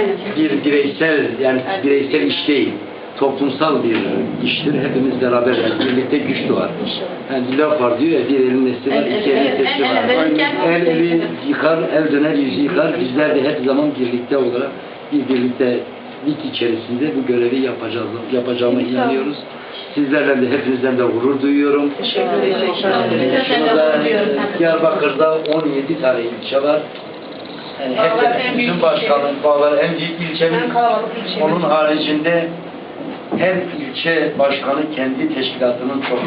Aynen. bir bireysel yani bireysel iş değil. Toplumsal bir iştir. Hepimiz beraber birlikte güç doğar. Yani laf var diyor ya bir elin nesi var, iki el- elin el- sesi var. el- sesi. yıkar, el döner yüzü yıkar. Bizler de her zaman birlikte olarak bir birliktelik içerisinde bu görevi yapacağız, yapacağıma inanıyoruz. Sizlerle de hepinizden de gurur duyuyorum. Teşekkür ederim. Diyarbakır'da 17 tane ilçe var. Yani Bağlar hep en büyük bütün başkanın bağlar en büyük ilçemiz. En kalabalık ilçemiz. Onun haricinde her ilçe başkanı kendi teşkilatının çok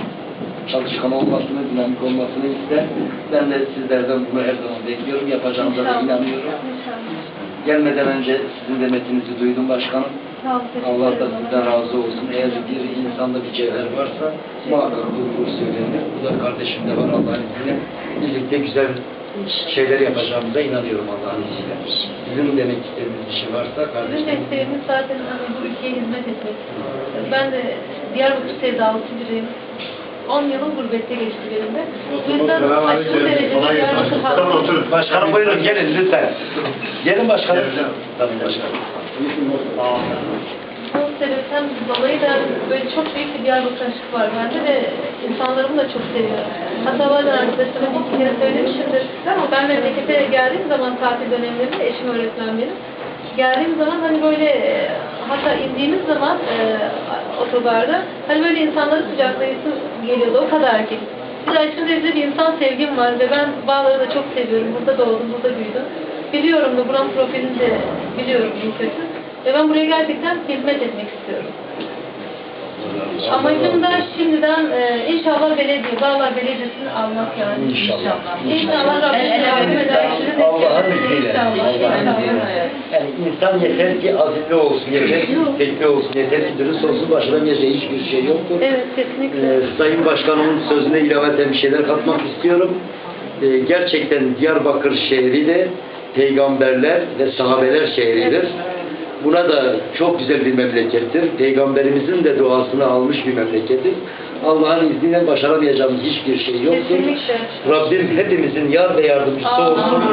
çalışkan olmasını, dinamik olmasını ister. Ben de sizlerden bunu her zaman bekliyorum. Yapacağınıza da inanıyorum. Gelmeden önce sizin de metninizi duydum başkanım. Allah da sizden razı olsun. Eğer bir insanda bir cevher varsa muhakkak bu, bu söylenir. Bu da kardeşimde var Allah'ın izniyle. Birlikte güzel şeyler yapacağımıza inanıyorum Allah'ın izniyle. Sizin demek istediğiniz bir şey varsa Bizim kardeşim. mesleğimiz zaten hani bu ülkeye hizmet etmek. Ben de Diyarbakır sevdalısı biriyim. 10 yılım gurbette geçti benim de. Bu yüzden aşırı derecede Diyarbakır halkı. Başkanım buyurun gelin lütfen. Gelin başkanım. Tabii başkanım. Dolayı da böyle çok büyük bir Diyarbakır aşkı var bende ve insanlarımı da çok seviyorum. Hatta bazen arkadaşlarıma iki kere söylemişimdir. Ama ben memlekete geldiğim zaman tatil dönemlerinde eşim öğretmen benim. Geldiğim zaman hani böyle e, hatta indiğimiz zaman e, otogarda hani böyle insanları kucaklayısı geliyordu o kadar ki. Bir derecede bir insan sevgim var ve ben bağları da çok seviyorum. Burada doğdum, burada büyüdüm. Biliyorum da buranın profilini de biliyorum kötü. Ve ben buraya gerçekten hizmet etmek istiyorum. Amacım da şimdiden e, inşallah belediye, Bağlar Belediyesi'ni almak yani. İnşallah. İnşallah Rabbim yardım eder. Allah'ın izniyle. İnşallah. İnşallah. Yani insan yeter ki azimli olsun, yeter ki istekli olsun, yeter ki dürüst olsun, başına geleceği hiçbir şey yoktur. Evet kesinlikle. Ee, Sayın Başkanımın sözüne ilaveten bir şeyler katmak istiyorum. Ee, gerçekten Diyarbakır şehri de peygamberler ve sahabeler şehridir. Buna da çok güzel bir memlekettir. Peygamberimizin de duasını almış bir memleketiz. Allah'ın izniyle başaramayacağımız hiçbir şey yoktur. Kesinlikle. Rabbim hepimizin yar ve yardımcısı olsun.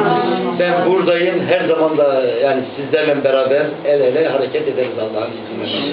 Ben buradayım. Her zaman da yani sizlerle beraber el ele hareket ederiz Allah'ın izniyle.